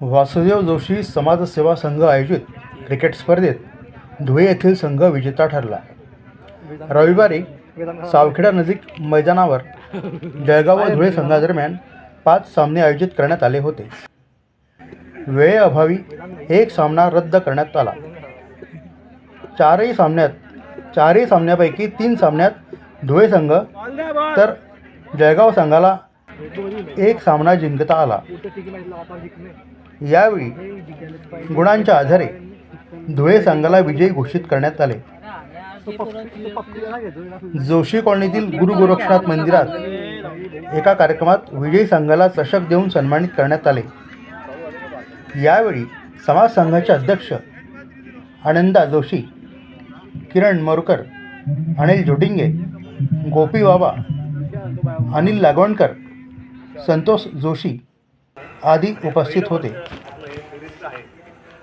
वासुदेव जोशी समाजसेवा संघ आयोजित क्रिकेट स्पर्धेत धुळे येथील संघ विजेता ठरला. रविवारी सावखेडा नजीक मैदानावर जळगाव व धुळे संघादरम्यान पाच सामने आयोजित करण्यात आले होते. वेळेअभावी एक सामना रद्द करण्यात आला. चारही सामन्यात चारही सामन्यापैकी तीन सामन्यात धुळे संघ तर जळगाव संघाला एक सामना जिंकता आला. यावेळी गुणांच्या आधारे धुळे संघाला विजयी घोषित करण्यात आले. जोशी कॉलनीतील गुरु गोरक्षनाथ मंदिरात एका कार्यक्रमात विजयी संघाला चषक देऊन सन्मानित करण्यात आले. यावेळी समाज संघाचे अध्यक्ष आनंदा जोशी किरण मोरकर अनिल जोटिंगे गोपी बाबा अनिल लागवणकर संतोष जोशी आदी उपस्थित होते.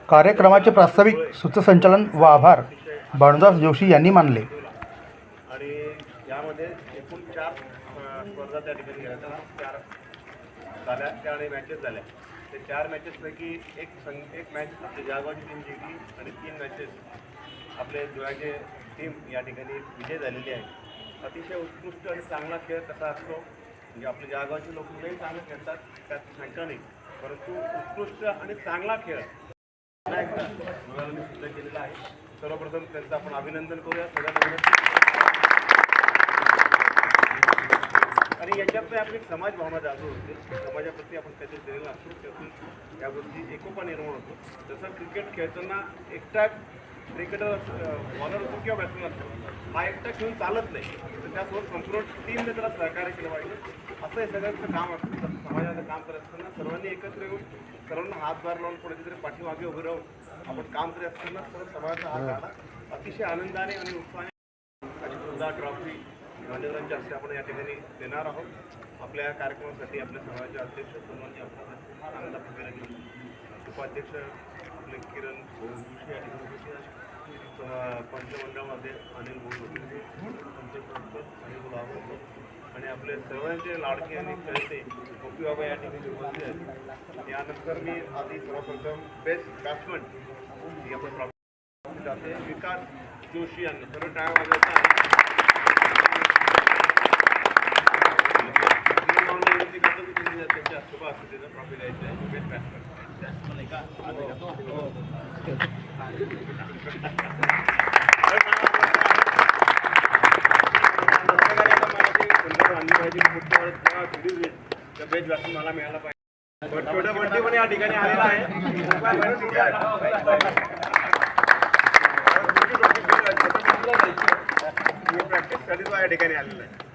कार्यक्रमाचे प्रास्ताविक सूत्रसंचालन व आभार भानुदास जोशी यांनी मानले. आणि यामध्ये एकूण चार स्पर्धा त्या ठिकाणी घेण्यात चार झाल्या त्या आणि मॅचेस झाल्या. ते चार मॅचेसपैकी एक संघ एक मॅच आपली जळगावची टीम जिंकली आणि तीन मॅचेस आपले धुळ्याचे टीम या ठिकाणी विजय झालेली आहे अतिशय उत्कृष्ट आणि चांगला खेळ कसा असतो. म्हणजे आपले जळगावचे लोक नाही चांगलं खेळतात त्यात शंका नाही. परंतु उत्कृष्ट आणि चांगला खेळ. पुन्हा एकदा मुलांनी सिद्ध केलेला आहे. सर्वप्रथम त्यांचं आपण अभिनंदन करूया. सगळ्यांना आणि याच्यात आपली एक समाज भावना जागृत होते समाजाप्रती आपण काहीतरी दिलेला असतो त्यातून या गोष्टी एकोपा निर्माण होतो. जसं क्रिकेट खेळताना एकटा क्रिकेटर बॉलर असतो किंवा बॅट्समॅन असतो हा एकटा खेळून चालत नाही. तर त्यासोबत संपूर्ण टीमने त्याला सहकार्य केलं पाहिजे. असं हे सगळ्यांचं काम असतं. समाजाचं काम करत असताना सर्वांनी एकत्र येऊन सर्वांना हातभार लावून कोणाच्या तरी पाठीमागे उभे राहून आपण काम करत असताना सर्व समाजाचा हात आला अतिशय आनंदाने आणि उत्साहाने ट्रॉफी मान्यवरांच्या हस्ते आपण या ठिकाणी देणार आहोत. आपल्या या कार्यक्रमासाठी आपल्या समाजाचे अध्यक्ष सन्माननीय आपला आनंद फुकेला उपाध्यक्ष आपले किरण जोशी या ठिकाणी उपस्थित आहेत. पंचमंडळामध्ये अनिल बोलवते पंचप्रमुख अनिल गुलाब आणि आपले सर्वांचे लाडके आणि खेळते गोपी बाबा या ठिकाणी उपस्थित आहेत. यानंतर मी आधी सर्वप्रथम बेस्ट बॅट्समन ही आपण प्राप्त जाते. विकास जोशी यांना. सर्व टाळ्या वाजवता त्यांच्या शुभ ट्रॉफी द्यायचं मला मिळाला पाहिजे छोटा पण या ठिकाणी आलेला आहे प्रॅक्टिससाठी तो या ठिकाणी आलेला आहे.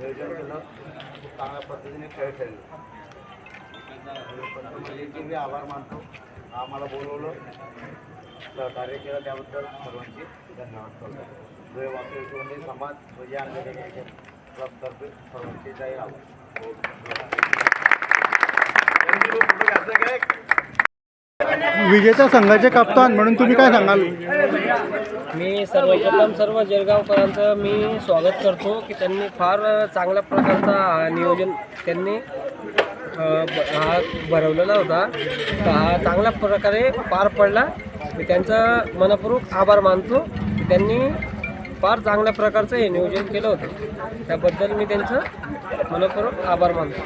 नियोजन केलं. खूप चांगल्या पद्धतीने खेळ खेळले. म्हणजे पंतप्रधानांचे मी आभार मानतो. आम्हाला बोलवलं. सहकार्य केलं त्याबद्दल सर्वांचे धन्यवाद करतो. धुळे वासुदेव समाज ध्वजा क्लबतर्फे सर्वांचे जाहीर आभार विजेच्या संघाचे कप्तान म्हणून तुम्ही काय सांगाल? मी सर्वप्रथम सर्व जळगावकरांचं मी स्वागत करतो की त्यांनी फार चांगल्या प्रकारचा हा नियोजन त्यांनी हा भरवलेला होता. तर हा चांगल्या प्रकारे पार पडला. मी त्यांचं मनपूर्वक आभार मानतो त्यांनी फार चांगल्या प्रकारचं हे नियोजन केलं होतं. त्याबद्दल मी त्यांचं मनपूर्वक आभार मानतो.